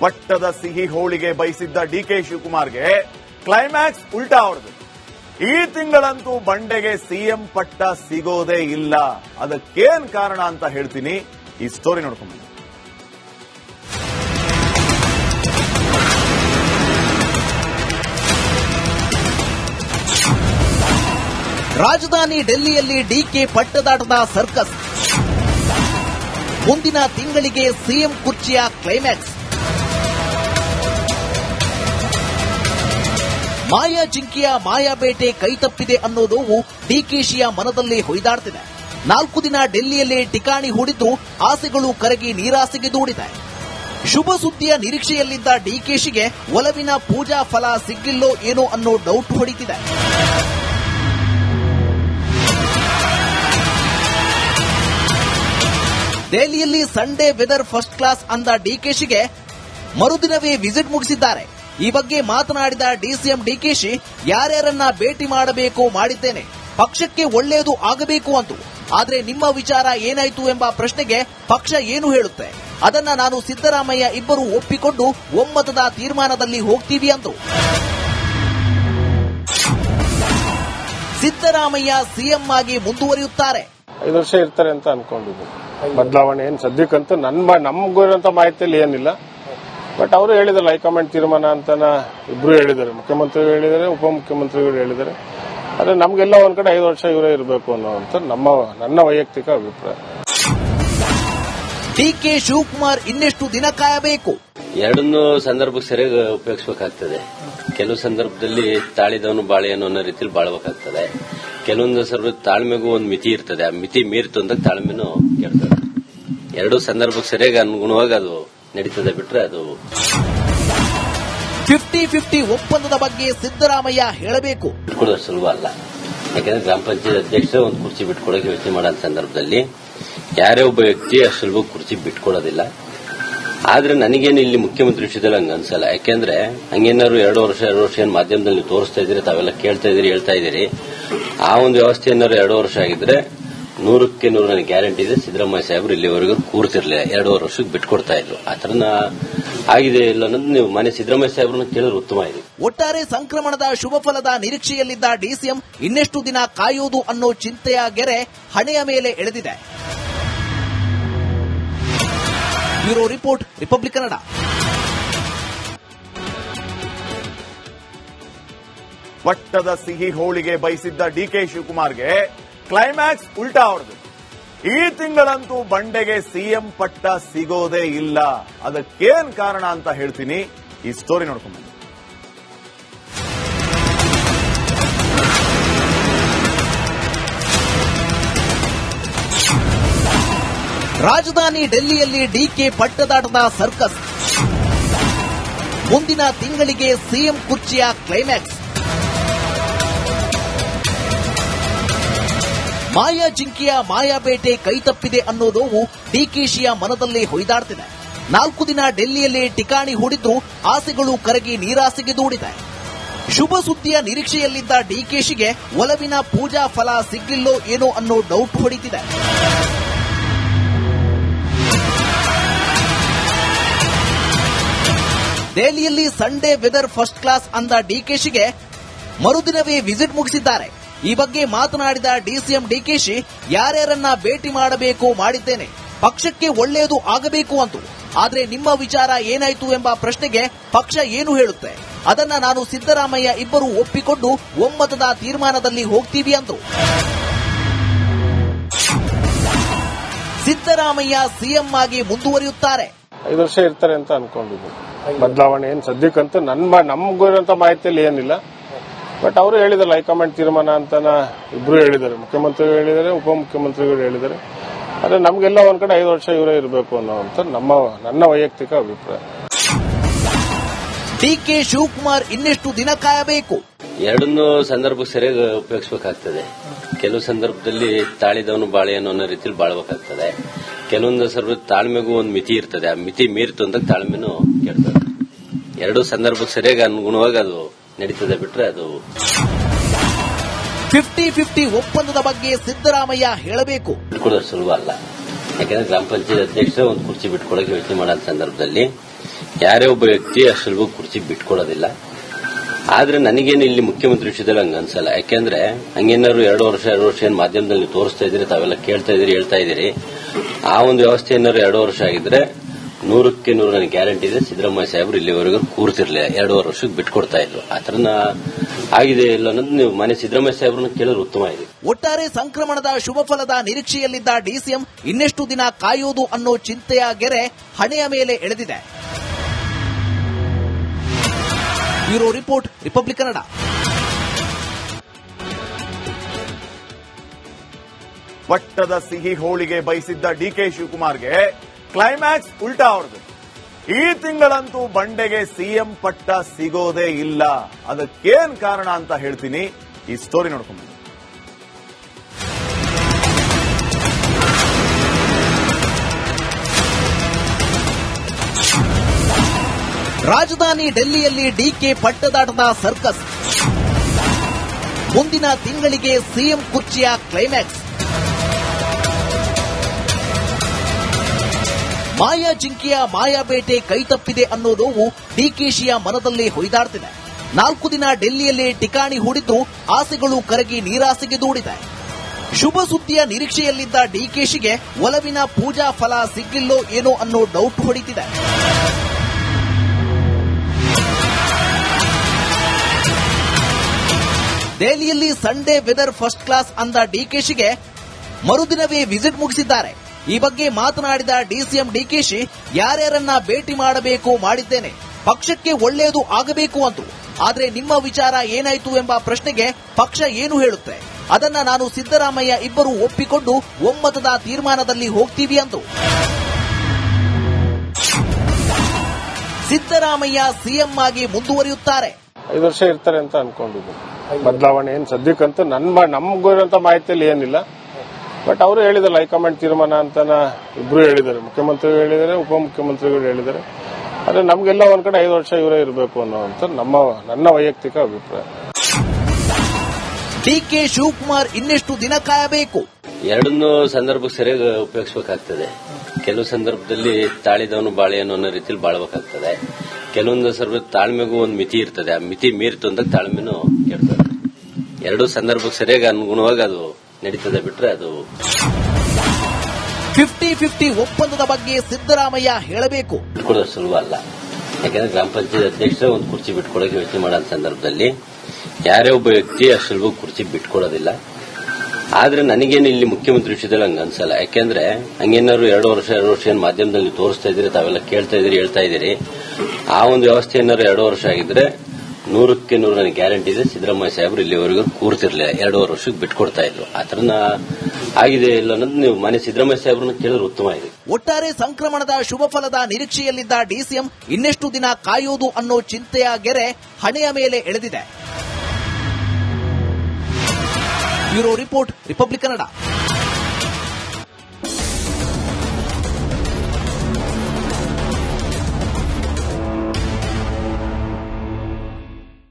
ಪಟ್ಟದ ಸಿಹಿ ಹೋಳಿಗೆ ಬಯಸಿದ್ದ ಡಿ ಕೆ ಶಿವಕುಮಾರ್ಗೆ ಕ್ಲೈಮ್ಯಾಕ್ಸ್ ಉಲ್ಟಾ ಹೊಡೆದು. ಈ ತಿಂಗಳಂತೂ ಬಂಡೆಗೆ ಸಿಎಂ ಪಟ್ಟ ಸಿಗೋದೇ ಇಲ್ಲ. ಅದಕ್ಕೇನ್ ಕಾರಣ ಅಂತ ಹೇಳ್ತೀನಿ. ಈ ಸ್ಟೋರಿ ನೋಡ್ಕೊಂಡು ರಾಜಧಾನಿ ಡೆಲ್ಲಿಯಲ್ಲಿ ಡಿಕೆ ಪಟ್ಟದಾಟದ ಸರ್ಕಸ್. ಮುಂದಿನ ತಿಂಗಳಿಗೆ ಸಿಎಂ ಕುರ್ಚಿಯ ಕ್ಲೈಮ್ಯಾಕ್ಸ್. ಮಾಯಾ ಜಿಂಕಿಯ ಮಾಯಾಬೇಟೆ ಕೈತಪ್ಪಿದೆ ತಪ್ಪಿದೆ ಅನ್ನೋದು ಡಿಕೆಶಿಯ ಮನದಲ್ಲಿ ಹೊಯ್ದಾಡ್ತಿದೆ. ನಾಲ್ಕು ದಿನ ಡೆಲ್ಲಿಯಲ್ಲಿ ಠಿಕಾಣಿ ಹೂಡಿದ್ದು ಆಸೆಗಳು ಕರಗಿ ನೀರಾಸೆಗೆ ದೂಡಿದೆ. ಶುಭ ಸುದ್ದಿಯ ನಿರೀಕ್ಷೆಯಲ್ಲಿದ್ದ ಡಿಕೆಶಿಗೆ ಒಲವಿನ ಪೂಜಾ ಫಲ ಸಿಗ್ಲಿಲ್ಲೋ ಏನೋ ಅನ್ನೋ ಡೌಟ್ ಹೊಡಿತಿದೆ. ದೆಹಲಿಯಲ್ಲಿ ಸಂಡೇ ವೆದರ್ ಫಸ್ಟ್ ಕ್ಲಾಸ್ ಅಂದ ಡಿಕೆಶಿಗೆ ಮರುದಿನವೇ ವಿಸಿಟ್ ಮುಗಿಸಿದ್ದಾರೆ. ಈ ಬಗ್ಗೆ ಮಾತನಾಡಿದ ಡಿಸಿಎಂ ಡಿಕೆಶಿ, ಯಾರ್ಯಾರನ್ನ ಭೇಟಿ ಮಾಡಬೇಕು ಮಾಡಿದ್ದೇನೆ. ಪಕ್ಷಕ್ಕೆ ಒಳ್ಳೆಯದು ಆಗಬೇಕು ಅಂತ. ಆದರೆ ನಿಮ್ಮ ವಿಚಾರ ಏನಾಯ್ತು ಎಂಬ ಪ್ರಶ್ನೆಗೆ ಪಕ್ಷ ಏನು ಹೇಳುತ್ತೆ? ಅದನ್ನ ನಾನು ಸಿದ್ದರಾಮಯ್ಯ ಇಬ್ಬರು ಒಪ್ಪಿಕೊಂಡು ಒಮ್ಮತದ ತೀರ್ಮಾನದಲ್ಲಿ ಹೋಗ್ತೀವಿ ಅಂದ್ರು. ಸಿದ್ದರಾಮಯ್ಯ ಸಿಎಂ ಆಗಿ ಮುಂದುವರಿಯುತ್ತಾರೆ. ಐದು ವರ್ಷ ಇರ್ತಾರೆ ಅಂತ ಅನ್ಕೊಂಡಿದ್ದೀನಿ. ಬದಲಾವಣೆ ಏನ್ ಸದ್ಯಕ್ಕಂತೂ ನನ್ನ ನಮ್ಗಿರುವಂತ ಮಾಹಿತಿಯಲ್ಲಿ ಏನಿಲ್ಲ. ಬಟ್ ಅವರು ಹೇಳಿದ್ರು ಹೈಕಮಾಂಡ್ ತೀರ್ಮಾನ ಅಂತ ಇಬ್ರು ಹೇಳಿದ್ದಾರೆ. ಮುಖ್ಯಮಂತ್ರಿಗಳು ಹೇಳಿದ್ದಾರೆ ಉಪಮುಖ್ಯಮಂತ್ರಿಗಳು ಹೇಳಿದ್ದಾರೆ. ಆದ್ರೆ ನಮ್ಗೆಲ್ಲ ಒಂದ್ ಕಡೆ ಐದು ವರ್ಷ ಇವರೇ ಇರಬೇಕು ಅನ್ನೋಂಥ ನಮ್ಮ ನನ್ನ ವೈಯಕ್ತಿಕ ಅಭಿಪ್ರಾಯ. ಡಿಕೆ ಶಿವಕುಮಾರ್ ಇನ್ನೆಷ್ಟು ದಿನ ಕಾಯಬೇಕು? ಎರಡನ್ನೂ ಸಂದರ್ಭಕ್ಕೆ ಸರಿಯಾಗಿ ಉಪಯೋಗಿಸಬೇಕಾಗ್ತದೆ. ಕೆಲವು ಸಂದರ್ಭದಲ್ಲಿ ತಾಳಿದವನು ಬಾಳೆಯನ್ನು ಅನ್ನೋ ರೀತಿಯಲ್ಲಿ ಬಾಳ್ಬೇಕಾಗ್ತದೆ. ಕೆಲವೊಂದು ಸಂದರ್ಭ ತಾಳ್ಮೆಗೂ ಒಂದು ಮಿತಿ ಇರ್ತದೆ. ಆ ಮಿತಿ ಮೀರಿತು ಅಂದಾಗ ತಾಳ್ಮೆನೂ ಕೇಳ್ತದೆ ಎರಡು ಸಂದರ್ಭಕ್ಕೆ ಸರಿಯಾಗಿ ಅನುಗುಣವಾಗಿ ಅದು ನಡೀತದೆ ಬಿಟ್ರೆ ಅದು ಫಿಫ್ಟಿ ಫಿಫ್ಟಿ ಒಪ್ಪಂದದ ಬಗ್ಗೆ ಸಿದ್ದರಾಮಯ್ಯ ಹೇಳಬೇಕು. ಬಿಟ್ಕೊಡೋದು ಸುಲಭ ಅಲ್ಲ. ಯಾಕಂದ್ರೆ ಗ್ರಾಮ ಪಂಚಾಯತ್ ಅಧ್ಯಕ್ಷ ಒಂದು ಕುರ್ಚಿ ಬಿಟ್ಕೊಡೋಕೆ ಯೋಚನೆ ಮಾಡೋ ಸಂದರ್ಭದಲ್ಲಿ ಯಾರೇ ಒಬ್ಬ ವ್ಯಕ್ತಿ ಅಷ್ಟು ಸುಲಭ ಕುರ್ಚಿ ಬಿಟ್ಕೊಡೋದಿಲ್ಲ. ಆದ್ರೆ ನನಗೇನು ಇಲ್ಲಿ ಮುಖ್ಯಮಂತ್ರಿ ವಿಷಯದಲ್ಲಿ ಹಂಗ ಅನ್ಸಲ್ಲ. ಯಾಕೆಂದ್ರೆ ಹಂಗೇನಾದ್ರು ಎರಡು ವರ್ಷ ಎರಡು ವರ್ಷ ಏನು ಮಾಧ್ಯಮದಲ್ಲಿ ತೋರಿಸ್ತಾ ಇದ್ದೀರಿ ತಾವೆಲ್ಲ ಕೇಳ್ತಾ ಇದ್ದೀರಿ ಹೇಳ್ತಾ ಇದ್ದೀರಿ. ಆ ಒಂದು ವ್ಯವಸ್ಥೆ ಏನಾದ್ರು ಎರಡು ವರ್ಷ ಆಗಿದ್ರೆ ನೂರಕ್ಕೆ ನೂರು ನನಗೆ ಗ್ಯಾರಂಟಿ ಇದೆ. ಸಿದ್ದರಾಮಯ್ಯ ಸಾಹೇಬರು ಇಲ್ಲಿವರೆಗೂ ಕೂರ್ತಿರ್ಲಿಲ್ಲ. ಎರಡೂವರೆ ವರ್ಷಕ್ಕೆ ಬಿಟ್ಕೊಡ್ತಾ ಇದ್ರು. ಆ ಥರನ ಆಗಿದೆ ಇಲ್ಲ ಅನ್ನೋದು ನೀವು ಮನೆ ಸಿದ್ದರಾಮಯ್ಯ ಸಾಹೇಬ್ರನ್ನ ಕೇಳಿದ್ರೆ ಉತ್ತಮ ಇದೆ ಒಟ್ಟಾರೆ ಸಂಕ್ರಮಣದ ಶುಭ ಫಲದ ನಿರೀಕ್ಷೆಯಲ್ಲಿದ್ದ ಡಿಸಿಎಂ ಇನ್ನೆಷ್ಟು ದಿನ ಕಾಯುವುದು ಅನ್ನೋ ಚಿಂತೆಯ ಗೆರೆ ಹಣೆಯ ಮೇಲೆ ಎಳೆದಿದೆ. Bureau report Republic Kannada. ಪಟ್ಟದ ಸಿಹಿ ಹೋಳಿಗೆ ಬಯಸಿದ್ದ ಡಿ ಕೆ ಶಿವಕುಮಾರ್ಗೆ ಕ್ಲೈಮ್ಯಾಕ್ಸ್ ಉಲ್ಟಾ ಅವ್ರದ್ದು ಈ ತಿಂಗಳಂತೂ ಬಂಡೆಗೆ ಸಿಎಂ ಪಟ್ಟ ಸಿಗೋದೇ ಇಲ್ಲ. ಅದಕ್ಕೇನ್ ಕಾರಣ ಅಂತ ಹೇಳ್ತೀನಿ. ಈ ಸ್ಟೋರಿ ನೋಡ್ಕೊಂಡು ರಾಜಧಾನಿ ಡೆಲ್ಲಿಯಲ್ಲಿ ಡಿಕೆ ಪಟ್ಟದಾಟದ ಸರ್ಕಸ್. ಮುಂದಿನ ತಿಂಗಳಿಗೆ ಸಿಎಂ ಕುರ್ಚಿಯ ಕ್ಲೈಮ್ಯಾಕ್ಸ್ ಮಾಯಾ ಜಿಂಕಿಯ ಮಾಯಾಬೇಟೆ ಕೈತಪ್ಪಿದೆ ತಪ್ಪಿದೆ ಅನ್ನೋದು ಡಿಕೆಶಿಯ ಮನದಲ್ಲಿ ಹೊಯ್ದಾಡ್ತಿದೆ. ನಾಲ್ಕು ದಿನ ಡೆಲ್ಲಿಯಲ್ಲಿ ಠಿಕಾಣಿ ಹೂಡಿದ್ದು ಆಸೆಗಳು ಕರಗಿ ನೀರಾಸೆಗೆ ದೂಡಿದೆ. ಶುಭ ಸುದ್ದಿಯ ನಿರೀಕ್ಷೆಯಲ್ಲಿದ್ದ ಡಿಕೆಶಿಗೆ ಒಲವಿನ ಪೂಜಾ ಫಲ ಸಿಗ್ಲಿಲ್ಲೋ ಏನೋ ಅನ್ನೋ ಡೌಟ್ ಹೊಡಿತಿದೆ. ದೆಹಲಿಯಲ್ಲಿ ಸಂಡೇ ವೆದರ್ ಫಸ್ಟ್ ಕ್ಲಾಸ್ ಅಂದ ಡಿಕೆಶಿಗೆ ಮರುದಿನವೇ ವಿಸಿಟ್ ಮುಗಿಸಿದ್ದಾರೆ. ಈ ಬಗ್ಗೆ ಮಾತನಾಡಿದ ಡಿಸಿಎಂ ಡಿಕೆಶಿ, ಯಾರ್ಯಾರನ್ನ ಭೇಟಿ ಮಾಡಬೇಕು ಮಾಡಿದ್ದೇನೆ, ಪಕ್ಷಕ್ಕೆ ಒಳ್ಳೆಯದು ಆಗಬೇಕು ಅಂತು. ಆದರೆ ನಿಮ್ಮ ವಿಚಾರ ಏನಾಯ್ತು ಎಂಬ ಪ್ರಶ್ನೆಗೆ ಪಕ್ಷ ಏನು ಹೇಳುತ್ತೆ? ಅದನ್ನ ನಾನು ಸಿದ್ದರಾಮಯ್ಯ ಇಬ್ಬರು ಒಪ್ಪಿಕೊಂಡು ಒಮ್ಮತದ ತೀರ್ಮಾನದಲ್ಲಿ ಹೋಗ್ತೀವಿ ಅಂದ್ರು ಸಿದ್ದರಾಮಯ್ಯ ಸಿಎಂ ಆಗಿ ಮುಂದುವರಿಯುತ್ತಾರೆ. ಐದು ವರ್ಷ ಇರ್ತಾರೆ ಅಂತ ಅನ್ಕೊಂಡಿದ್ದೀನಿ. ಬದಲಾವಣೆ ಏನ್ ಸದ್ಯಕ್ಕಂತೂ ನನ್ನ ನಮಗೂ ಇರುವಂತ ಮಾಹಿತಿಯಲ್ಲಿ ಏನಿಲ್ಲ. ಬಟ್ ಅವರು ಹೇಳಿದಾರೆ ಹೈಕಮಾಂಡ್ ತೀರ್ಮಾನ ಅಂತ ಇಬ್ರು ಹೇಳಿದ್ದಾರೆ. ಮುಖ್ಯಮಂತ್ರಿಗಳು ಹೇಳಿದ್ದಾರೆ ಉಪಮುಖ್ಯಮಂತ್ರಿಗಳು ಹೇಳಿದ್ದಾರೆ. ಆದ್ರೆ ನಮ್ಗೆಲ್ಲ ಒಂದ್ ಕಡೆ ಐದು ವರ್ಷ ಇವರೇ ಇರಬೇಕು ಅನ್ನೋವಂಥ ನಮ್ಮ ನನ್ನ ವೈಯಕ್ತಿಕ ಅಭಿಪ್ರಾಯ. ಡಿಕೆ ಶಿವಕುಮಾರ್ ಇನ್ನೆಷ್ಟು ದಿನ ಕಾಯಬೇಕು? ಎರಡನ್ನೂ ಸಂದರ್ಭಕ್ಕೆ ಸರಿಯಾಗಿ ಉಪಯೋಗಿಸಬೇಕಾಗ್ತದೆ. ಕೆಲವು ಸಂದರ್ಭದಲ್ಲಿ ತಾಳಿದವನು ಬಾಳೆ ಅನ್ನೋ ರೀತಿಯಲ್ಲಿ ಬಾಳ್ಬೇಕಾಗ್ತದೆ. ಕೆಲವೊಂದು ಸಂದರ್ಭ ತಾಳ್ಮೆಗೂ ಒಂದು ಮಿತಿ ಇರ್ತದೆ. ಆ ಮಿತಿ ಮೀರಿತು ಅಂದಾಗ ತಾಳ್ಮೆನೂ ಕೆಡ್ತದೆ. ಎರಡು ಸಂದರ್ಭಕ್ಕೆ ಸರಿಯಾಗಿ ಅನುಗುಣವಾಗಿ ಅದು ನಡೀತದೆ ಬಿಟ್ರೆ ಅದು ಫಿಫ್ಟಿ ಫಿಫ್ಟಿ ಒಪ್ಪಂದದ ಬಗ್ಗೆ ಸಿದ್ದರಾಮಯ್ಯ ಹೇಳಬೇಕು. ಸುಲಭ ಅಲ್ಲ. ಯಾಕಂದ್ರೆ ಗ್ರಾಮ ಪಂಚಾಯತ್ ಅಧ್ಯಕ್ಷ ಒಂದು ಕುರ್ಚಿ ಬಿಟ್ಕೊಡಕ್ಕೆ ಯೋಚನೆ ಮಾಡೋ ಸಂದರ್ಭದಲ್ಲಿ ಯಾರೇ ಒಬ್ಬ ವ್ಯಕ್ತಿ ಅಷ್ಟು ಸುಲಭ ಕುರ್ಚಿ ಬಿಟ್ಕೊಡೋದಿಲ್ಲ. ಆದ್ರೆ ನನಗೇನು ಇಲ್ಲಿ ಮುಖ್ಯಮಂತ್ರಿ ವಿಷಯದಲ್ಲಿ ಹಂಗ ಅನ್ಸಲ್ಲ. ಯಾಕೆಂದ್ರೆ ಹಂಗೇನಾದ್ರು ಎರಡು ವರ್ಷ ಎರಡು ವರ್ಷ ಏನು ಮಾಧ್ಯಮದಲ್ಲಿ ತೋರಿಸ್ತಾ ಇದ್ದೀರಿ ತಾವೆಲ್ಲ ಕೇಳ್ತಾ ಇದ್ದೀರಿ ಹೇಳ್ತಾ ಇದ್ದೀರಿ. ಆ ಒಂದು ವ್ಯವಸ್ಥೆ ಏನಾದ್ರು ಎರಡು ವರ್ಷ ಆಗಿದ್ರೆ ನೂರಕ್ಕೆ ನೂರು ನನಗೆ ಗ್ಯಾರಂಟಿ ಇದೆ. ಸಿದ್ದರಾಮಯ್ಯ ಸಾಹೇಬರು ಇಲ್ಲಿವರೆಗೂ ಕೂರ್ತಿರ್ಲಿಲ್ಲ. ಎರಡೂವರೆ ವರ್ಷಕ್ಕೆ ಬಿಟ್ಕೊಡ್ತಾ ಇದ್ರು. ಆ ಥರನ ಆಗಿದೆ ಇಲ್ಲ ಅನ್ನೋದು ನೀವು ಮನೆ ಸಿದ್ದರಾಮಯ್ಯ ಸಾಹೇಬ್ರನ್ನ ಕೇಳಿದ್ರೆ ಉತ್ತಮ ಇದೆ ಒಟ್ಟಾರೆ ಸಂಕ್ರಮಣದ ಶುಭ ಫಲದ ನಿರೀಕ್ಷೆಯಲ್ಲಿದ್ದ ಡಿಸಿಎಂ ಇನ್ನೆಷ್ಟು ದಿನ ಕಾಯುವುದು ಅನ್ನೋ ಚಿಂತೆಯ ಗೆರೆ ಹಣೆಯ ಮೇಲೆ ಎಳೆದಿದೆ. Bureau report Republic Kannada. ಪಟ್ಟದ ಸಿಹಿ ಹೋಳಿಗೆ ಬಯಸಿದ್ದ ಡಿ ಕೆ ಶಿವಕುಮಾರ್ಗೆ ಕ್ಲೈಮ್ಯಾಕ್ಸ್ ಉಲ್ಟಾ ಅವ್ರದ್ದು. ಈ ತಿಂಗಳಂತೂ ಬಂಡೆಗೆ ಸಿಎಂ ಪಟ್ಟ ಸಿಗೋದೇ ಇಲ್ಲ. ಅದಕ್ಕೇನ್ ಕಾರಣ ಅಂತ ಹೇಳ್ತೀನಿ. ಈ ಸ್ಟೋರಿ ನೋಡ್ಕೊಂಡು ರಾಜಧಾನಿ ಡೆಲ್ಲಿಯಲ್ಲಿ ಡಿಕೆ ಪಟ್ಟದಾಟದ ಸರ್ಕಸ್. ಮುಂದಿನ ತಿಂಗಳಿಗೆ ಸಿಎಂ ಕುರ್ಚಿಯ ಕ್ಲೈಮ್ಯಾಕ್ಸ್ ಮಾಯಾ ಜಿಂಕೆಯ ಮಾಯಾಬೇಟೆ ಕೈತಪ್ಪಿದೆ ಅನ್ನೋ ನೋವು ಡಿಕೆಶಿಯ ಮನದಲ್ಲಿ ಹೊಯ್ದಾಡ್ತಿದೆ ನಾಲ್ಕು ದಿನ ಡೆಲ್ಲಿಯಲ್ಲಿ ಠಿಕಾಣಿ ಹೂಡಿದ್ದು ಆಸೆಗಳು ಕರಗಿ ನೀರಾಸೆಗೆ ದೂಡಿದೆ. ಶುಭ ಸುದ್ದಿಯ ನಿರೀಕ್ಷೆಯಲ್ಲಿದ್ದ ಡಿಕೆಶಿಗೆ ಒಲವಿನ ಪೂಜಾ ಫಲ ಸಿಗ್ಲಿಲ್ಲೋ ಏನೋ ಅನ್ನೋ ಡೌಟ್ ಹೊಡಿತಿದೆ. ದೆಹಲಿಯಲ್ಲಿ ಸಂಡೇ ವೆದರ್ ಫಸ್ಟ್ ಕ್ಲಾಸ್ ಅಂದ ಡಿಕೆಶಿಗೆ ಮರುದಿನವೇ ವಿಸಿಟ್ ಮುಗಿಸಿದ್ದಾರೆ. ಈ ಬಗ್ಗೆ ಮಾತನಾಡಿದ ಡಿಸಿಎಂ ಡಿಕೆಶಿ, ಯಾರ್ಯಾರನ್ನ ಭೇಟಿ ಮಾಡಬೇಕು ಮಾಡಿದ್ದೇನೆ. ಪಕ್ಷಕ್ಕೆ ಒಳ್ಳೆಯದು ಆಗಬೇಕು ಅಂತ. ಆದರೆ ನಿಮ್ಮ ವಿಚಾರ ಏನಾಯ್ತು ಎಂಬ ಪ್ರಶ್ನೆಗೆ ಪಕ್ಷ ಏನು ಹೇಳುತ್ತೆ? ಅದನ್ನ ನಾನು ಸಿದ್ದರಾಮಯ್ಯ ಇಬ್ಬರು ಒಪ್ಪಿಕೊಂಡು ಒಮ್ಮತದ ತೀರ್ಮಾನದಲ್ಲಿ ಹೋಗ್ತೀವಿ ಅಂದ್ರು. ಸಿದ್ದರಾಮಯ್ಯ ಸಿಎಂ ಆಗಿ ಮುಂದುವರಿಯುತ್ತಾರೆ. ಐದು ವರ್ಷ ಇರ್ತಾರೆ ಅಂತ ಅನ್ಕೊಂಡಿದ್ದೆ ಬದಲಾವಣೆ ಏನ್ ಸದ್ಯಕ್ಕಂತೂ ನನ್ನ ನಮ್ಗಿರೋಂಥ ಮಾಹಿತಿಯಲ್ಲಿ ಏನಿಲ್ಲ. ಬಟ್ ಅವರು ಹೇಳಿದ್ದಾರೆ ಹೈಕಮಾಂಡ್ ತೀರ್ಮಾನ ಅಂತ ಇಬ್ರು ಹೇಳಿದ್ದಾರೆ. ಮುಖ್ಯಮಂತ್ರಿಗಳು ಹೇಳಿದ್ದಾರೆ ಉಪಮುಖ್ಯಮಂತ್ರಿಗಳು ಹೇಳಿದ್ದಾರೆ. ಆದರೆ ನಮಗೆಲ್ಲ ಒಂದ್ ಕಡೆ ಐದು ವರ್ಷ ಇವರೇ ಇರಬೇಕು ಅನ್ನೋವಂಥ ನಮ್ಮ ನನ್ನ ವೈಯಕ್ತಿಕ ಅಭಿಪ್ರಾಯ. ಡಿಕೆ ಶಿವಕುಮಾರ್ ಇನ್ನೆಷ್ಟು ದಿನ ಕಾಯಬೇಕು? ಎರಡನ್ನೂ ಸಂದರ್ಭಕ್ಕೆ ಸರಿಯಾಗಿ ಉಪಯೋಗಿಸಬೇಕಾಗ್ತದೆ. ಕೆಲವು ಸಂದರ್ಭದಲ್ಲಿ ತಾಳಿದವನು ಬಾಳೆಯನ್ನು ಅನ್ನೋ ರೀತಿಯಲ್ಲಿ ಬಾಳ್ಬೇಕಾಗ್ತದೆ. ಕೆಲವೊಂದು ಸಂದರ್ಭ ತಾಳ್ಮೆಗೂ ಒಂದು ಮಿತಿ ಇರ್ತದೆ. ಆ ಮಿತಿ ಮೀರಿತು ಅಂದಾಗ ತಾಳ್ಮೆನೂ ಕೆಡ್ತದೆ. ಎರಡು ಸಂದರ್ಭಕ್ಕೆ ಸರಿಯಾಗಿ ಅನುಗುಣವಾಗಿ ಅದು ನಡೀತದೆ ಬಿಟ್ರೆ ಅದು ಫಿಫ್ಟಿ ಫಿಫ್ಟಿ ಒಪ್ಪಂದದ ಬಗ್ಗೆ ಸಿದ್ದರಾಮಯ್ಯ ಹೇಳಬೇಕು. ಬಿಟ್ಕೊಡೋದು ಸುಲಭ ಅಲ್ಲ. ಯಾಕಂದ್ರೆ ಗ್ರಾಮ ಪಂಚಾಯತ್ ಅಧ್ಯಕ್ಷರ ಒಂದು ಕುರ್ಚಿ ಬಿಟ್ಕೊಳ್ಳೋಕೆ ಯೋಚನೆ ಮಾಡೋ ಸಂದರ್ಭದಲ್ಲಿ ಯಾರೇ ಒಬ್ಬ ವ್ಯಕ್ತಿ ಅಷ್ಟು ಸುಲಭ ಕುರ್ಚಿ ಬಿಟ್ಕೊಡೋದಿಲ್ಲ. ಆದ್ರೆ ನನಗೇನು ಇಲ್ಲಿ ಮುಖ್ಯಮಂತ್ರಿ ವಿಷಯದಲ್ಲಿ ಹಂಗ ಅನ್ಸಲ್ಲ. ಯಾಕೆಂದ್ರೆ ಹಂಗೇನಾದ್ರು ಎರಡು ವರ್ಷ ಎರಡು ವರ್ಷ ಏನು ಮಾಧ್ಯಮದಲ್ಲಿ ತೋರಿಸ್ತಾ ಇದ್ದೀರಿ ತಾವೆಲ್ಲ ಕೇಳ್ತಾ ಇದ್ದೀರಿ ಹೇಳ್ತಾ ಇದ್ದೀರಿ ಆ ಒಂದು ವ್ಯವಸ್ಥೆ ಏನಾದ್ರು ಎರಡು ವರ್ಷ ಆಗಿದ್ರೆ ನೂರಕ್ಕೆ ನೂರು ನನಗೆ ಗ್ಯಾರಂಟಿ ಇದೆ. ಸಿದ್ದರಾಮಯ್ಯ ಸಾಹೇಬರು ಇಲ್ಲಿವರೆಗೂ ಕೂರ್ತಿರ್ಲಿಲ್ಲ. ಎರಡೂವರೆ ವರ್ಷಕ್ಕೆ ಬಿಟ್ಕೊಡ್ತಾ ಇದ್ರು. ಥರನ ಆಗಿದೆ ಇಲ್ಲ ಅನ್ನೋದು ನೀವು ಮನೆ ಸಿದ್ದರಾಮಯ್ಯ ಸಾಹೇಬ್ರನ್ನ ಕೇಳಿದ್ರೆ ಉತ್ತಮ ಇದೆ ಒಟ್ಟಾರೆ ಸಂಕ್ರಮಣದ ಶುಭ ಫಲದ ನಿರೀಕ್ಷೆಯಲ್ಲಿದ್ದ ಡಿಸಿಎಂ ಇನ್ನೆಷ್ಟು ದಿನ ಕಾಯೋದು ಅನ್ನೋ ಚಿಂತೆಯ ಗೆರೆ ಹಣೆಯ ಮೇಲೆ ಎಳೆದಿದೆ. Bureau report, Republic Kannada.